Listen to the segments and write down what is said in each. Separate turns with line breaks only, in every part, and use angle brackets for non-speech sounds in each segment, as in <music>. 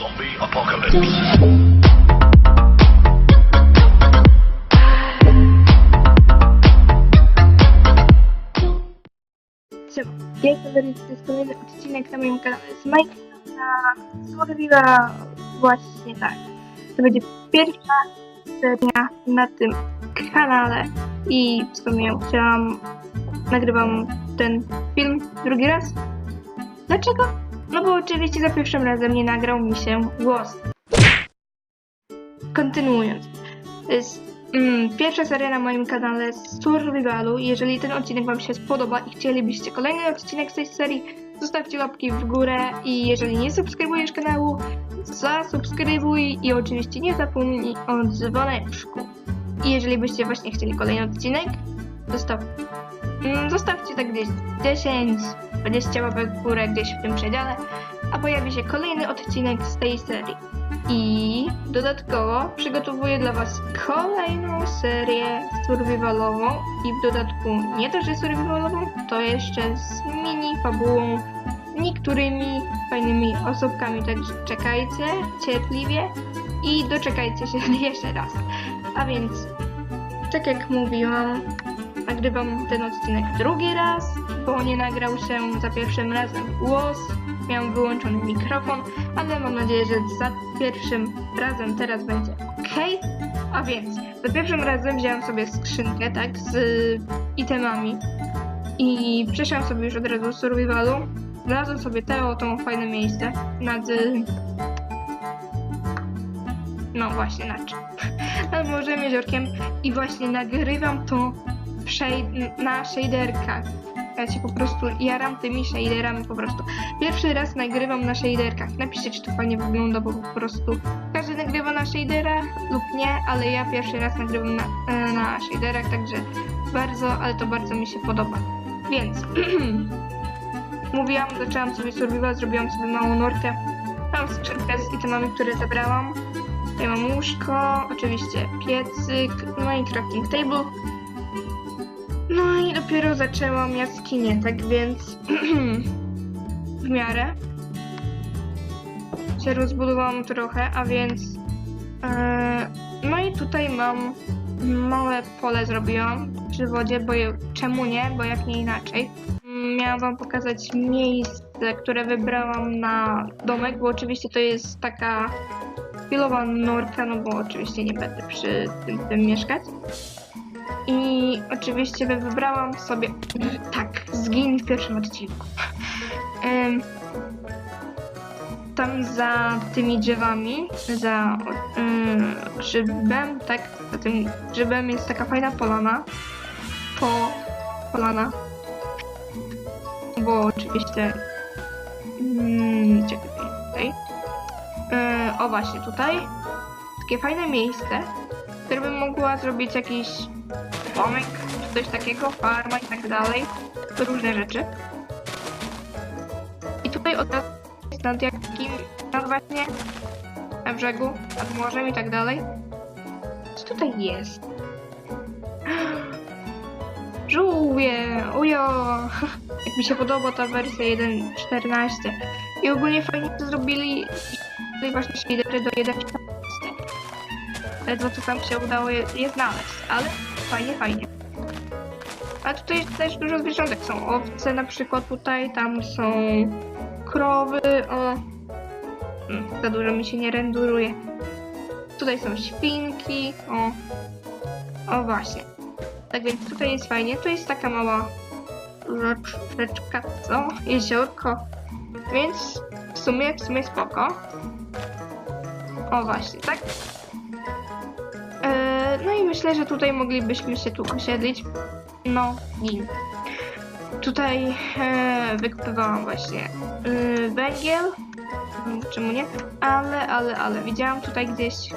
Zombie apocalypse.
Jestem Weryk, to jest kolejny odcinek na moim kanale z Minecraft na Survival właśnie tak. To będzie pierwsza seria na tym kanale i w sumie chciałam, nagrywam ten film drugi raz. Dlaczego? No bo oczywiście za pierwszym razem nie nagrał mi się głos. Kontynuując. Mm, pierwsza seria na moim kanale Survivalu. Jeżeli ten odcinek Wam się spodoba i chcielibyście kolejny odcinek z tej serii, zostawcie łapki w górę i jeżeli nie subskrybujesz kanału, zasubskrybuj i oczywiście nie zapomnij o dzwoneczku. I jeżeli byście właśnie chcieli kolejny odcinek, zostaw, mm, zostawcie tak gdzieś 10, 20 łapek w górę gdzieś w tym przedziale, a pojawi się kolejny odcinek z tej serii. I dodatkowo przygotowuję dla Was kolejną serię survivalową i w dodatku nie też, że survivalową, to jeszcze z mini fabułą, niektórymi fajnymi osobkami, także czekajcie cierpliwie i doczekajcie się <laughs> jeszcze raz. A więc, tak jak mówiłam, nagrywam ten odcinek drugi raz, bo nie nagrał się za pierwszym razem głos, miałem wyłączony mikrofon, ale mam nadzieję, że za pierwszym razem teraz będzie ok. A więc, za pierwszym razem wziąłem sobie skrzynkę, tak, z itemami i przeszłam sobie już od razu z survivalu. Znalazłem sobie te oto fajne miejsce nad... No właśnie, nad czym? <laughs> Nad Morzem Jeziorkiem i właśnie nagrywam to na shaderkach. Ja się po prostu jaram tymi shaderami po prostu. Pierwszy raz nagrywam na shaderkach. Napiszcie, czy to fajnie wygląda, bo po prostu każdy nagrywa na shaderach lub nie, ale ja pierwszy raz nagrywam na, e, na shaderach, także bardzo, ale to bardzo mi się podoba. Więc <clears throat> mówiłam, zaczęłam sobie survival, zrobiłam sobie małą norkę. Mam skrzynkę z itemami, które zebrałam. Tutaj mam łóżko, oczywiście piecyk, no i crafting table. No i dopiero zaczęłam jaskinię, tak więc <clears throat> w miarę się rozbudowałam trochę, a więc e, no i tutaj mam małe pole zrobiłam przy wodzie, bo czemu nie, bo jak nie inaczej. Miałam wam pokazać miejsce, które wybrałam na domek, bo oczywiście to jest taka chwilowa norka, no bo oczywiście nie będę przy tym, tym mieszkać. I oczywiście wy- wybrałam sobie. Tak, zgin w pierwszym odcinku. Tam za tymi drzewami, za ym, grzybem, tak, za tym grzybem jest taka fajna polana. Po polana. Bo oczywiście. Mm, czekaj, tutaj. Yy, o właśnie, tutaj. Takie fajne miejsce, w którym bym mogła zrobić jakiś domek, czy coś takiego, farma i tak dalej. Różne rzeczy. I tutaj od razu jest nad jakim, nad właśnie na brzegu, nad morzem i tak dalej. Co tutaj jest? <gasps> Żółwie! Ujo! <laughs> Jak mi się podoba ta wersja 1.14. I ogólnie fajnie to zrobili właśnie shadery do 1.14. Ledwo co tam się udało je, je znaleźć, ale fajnie, fajnie. A tutaj też dużo zwierzątek. Są owce na przykład tutaj, tam są krowy, o... Hmm, za dużo mi się nie renduruje. Tutaj są świnki, o... O właśnie. Tak więc tutaj jest fajnie. Tu jest taka mała rzecz, rzeczka, co? Jeziorko. Więc w sumie, w sumie spoko. O właśnie, tak? No i myślę, że tutaj moglibyśmy się tu osiedlić. No, nim. Tutaj e, wykupywałam właśnie e, węgiel. Czemu nie? Ale, ale, ale widziałam tutaj gdzieś e,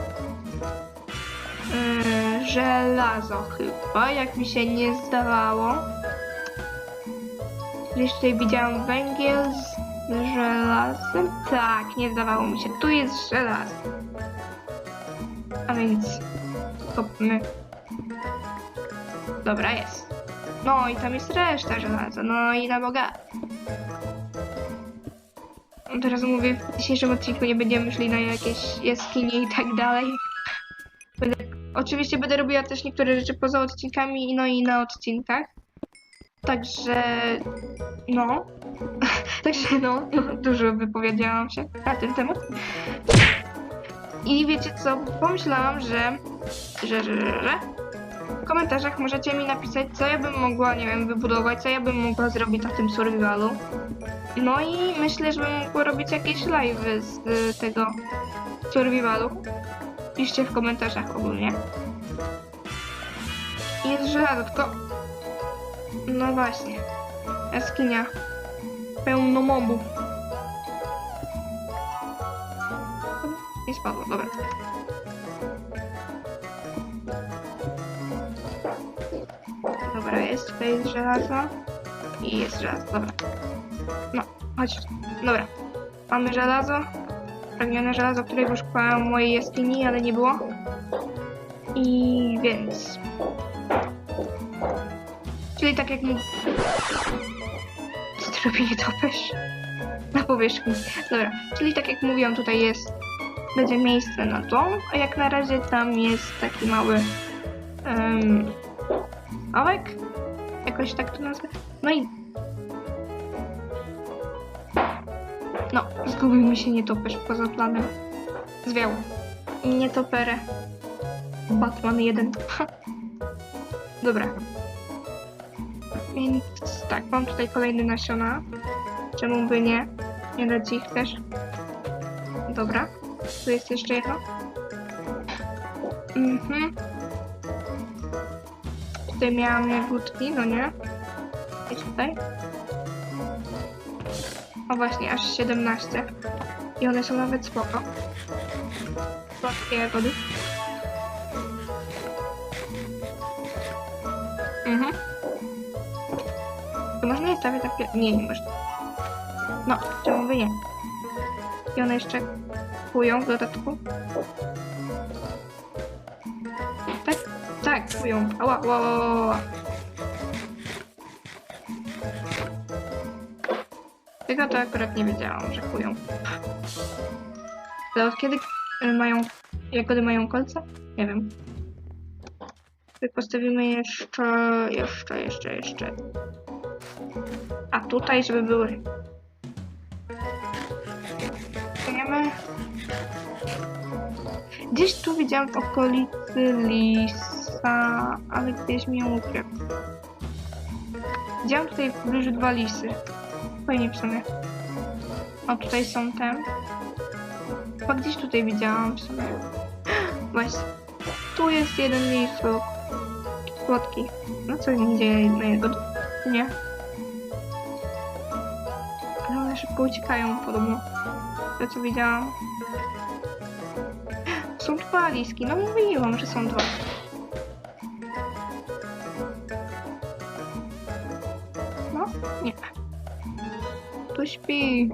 żelazo chyba, jak mi się nie zdawało. Gdzieś tutaj widziałam węgiel z żelazem. Tak, nie zdawało mi się. Tu jest żelazo. A więc kopmy. Dobra, jest. No i tam jest reszta żelaza. No i na Boga. Od razu mówię, w dzisiejszym odcinku nie będziemy szli na jakieś jaskinie i tak dalej. Będę, oczywiście będę robiła też niektóre rzeczy poza odcinkami, no i na odcinkach. Także, no. <laughs> Także, no, <laughs> dużo wypowiedziałam się na ten temat. I wiecie co, pomyślałam, że, że, że, że, że w komentarzach możecie mi napisać, co ja bym mogła, nie wiem, wybudować, co ja bym mogła zrobić na tym survivalu. No i myślę, że bym mogła robić jakieś live'y z y, tego survivalu. Piszcie w komentarzach ogólnie. Jest żelazo, tylko... No właśnie. Jaskinia. Pełno mobów. Nie spadło, dobra. Dobra, jest, jest żelazo. I jest żelazo, dobra. No, chodź. Dobra. Mamy żelazo. Pragnione żelazo, które już szukałam w mojej jaskini, ale nie było. I więc... Czyli tak jak mu... Robi nietoperz? Na powierzchni. Dobra, czyli tak jak mówiłam, tutaj jest... Będzie miejsce na dom, a jak na razie tam jest taki mały... Um, Ałek? Jakoś tak to nazwę. No i... No, zgubił mi się nietoperz poza planem. Zwiał. Nietoperę. Batman 1. <laughs> Dobra. Więc tak, mam tutaj kolejne nasiona. Czemu by nie? Nie dać ich też. Dobra. Tu jest jeszcze jedno. Mhm. Tutaj miałam jagódki, no nie? I tutaj. O właśnie, aż 17. I one są nawet spoko. Słodkie jagody. Mhm. To można je stawiać takie... Nie, nie można. No, czemu by nie? I one jeszcze kują w dodatku. Tak? Tak, kują. Ała, ała, ała. Tego to akurat nie wiedziałam, że kują. Ale od kiedy y, mają... Jagody mają kolce? Nie wiem. Postawimy jeszcze... Jeszcze, jeszcze, jeszcze. A tutaj, żeby były... Gdzieś tu widziałam w okolicy lisa, ale gdzieś mi ją ukrył. Widziałam tutaj w pobliżu dwa lisy. Fajnie w sumie. O, tutaj są te. Chyba gdzieś tutaj widziałam w sumie. <gasps> Właśnie. Tu jest jeden lisek. Słodki. No co nie dzieje na jego... Nie. Ale one szybko uciekają podobno. To co widziałam. Są dwa liski. No mówiłam, że są dwa. No, nie. Tu śpi.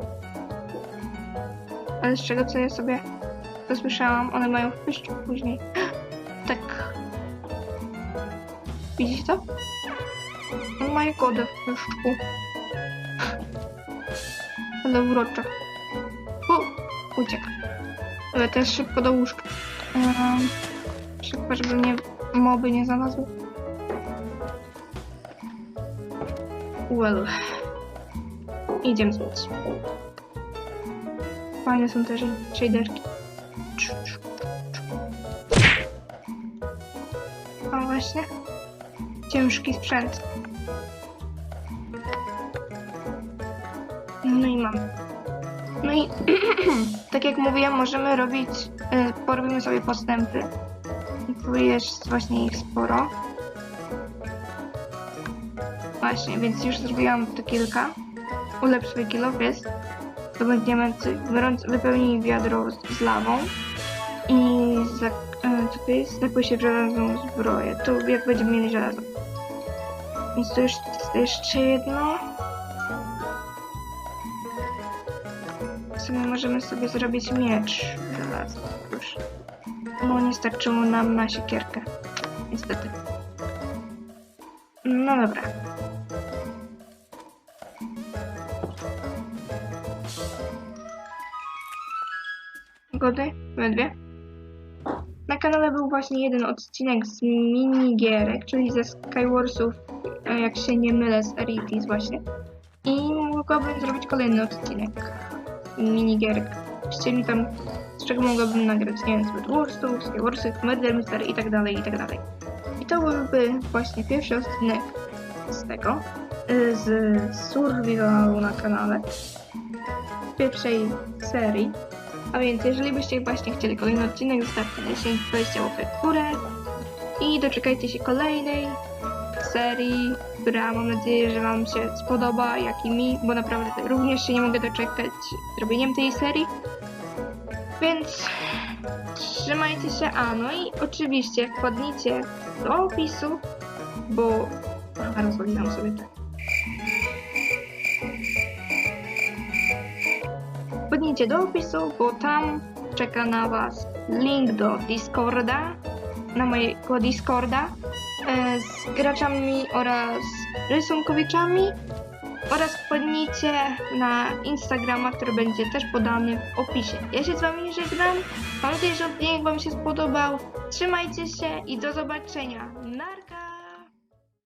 Ale z czego co ja sobie dosłyszałam, one mają w pyszczu później. <gasps> Tak. Widzicie to? On ma jagodę w pyszczku. <laughs> Ale urocze. U, uciekł. Ale też szybko do łóżka. Um, szybko, żeby mnie moby nie znalazły. Well. Idziemy spać. Fajne są też shaderki. O właśnie. Ciężki sprzęt. I <clears throat> tak jak mówiłem, możemy robić, y, porobimy sobie postępy. I tu jest właśnie ich sporo. Właśnie, więc już zrobiłam to kilka. Ulepsz swój. To będziemy wypełnij wiadro z, lawą. I za, y, co się w żelazną zbroję. To jak będziemy mieli żelazo. Więc to jest jeszcze jedno. Sumie możemy sobie zrobić miecz żelazny już. No nie starczyło nam na siekierkę. Niestety. No dobra. Zgodny? Obydwie? Na kanale był właśnie jeden odcinek z minigierek, czyli ze Skywarsów, e, jak się nie mylę, z Eritis właśnie. I mogłabym zrobić kolejny odcinek minigierek. Chcieli tam, z czego mogłabym nagrać, nie wiem, z Bedwarsów, Skywarsów, Murder Mystery i tak dalej, i tak dalej. I to byłby właśnie pierwszy odcinek z tego, y, z Survivalu na kanale, pierwszej serii. A więc jeżeli byście właśnie chcieli kolejny odcinek, zostawcie 10-20 łapek w górę i doczekajcie się kolejnej serii, która mam nadzieję, że Wam się spodoba, jak i mi, bo naprawdę również się nie mogę doczekać zrobieniem tej serii. Więc trzymajcie się, a no i oczywiście wpadnijcie do opisu, bo trochę sobie tak. Wpadnijcie do opisu, bo tam czeka na Was link do Discorda, na mojego Discorda z graczami oraz rysunkowiczami oraz wpadnijcie na Instagrama, który będzie też podany w opisie. Ja się z Wami żegnam. Mam nadzieję, że odcinek Wam się spodobał. Trzymajcie się i do zobaczenia. Narka!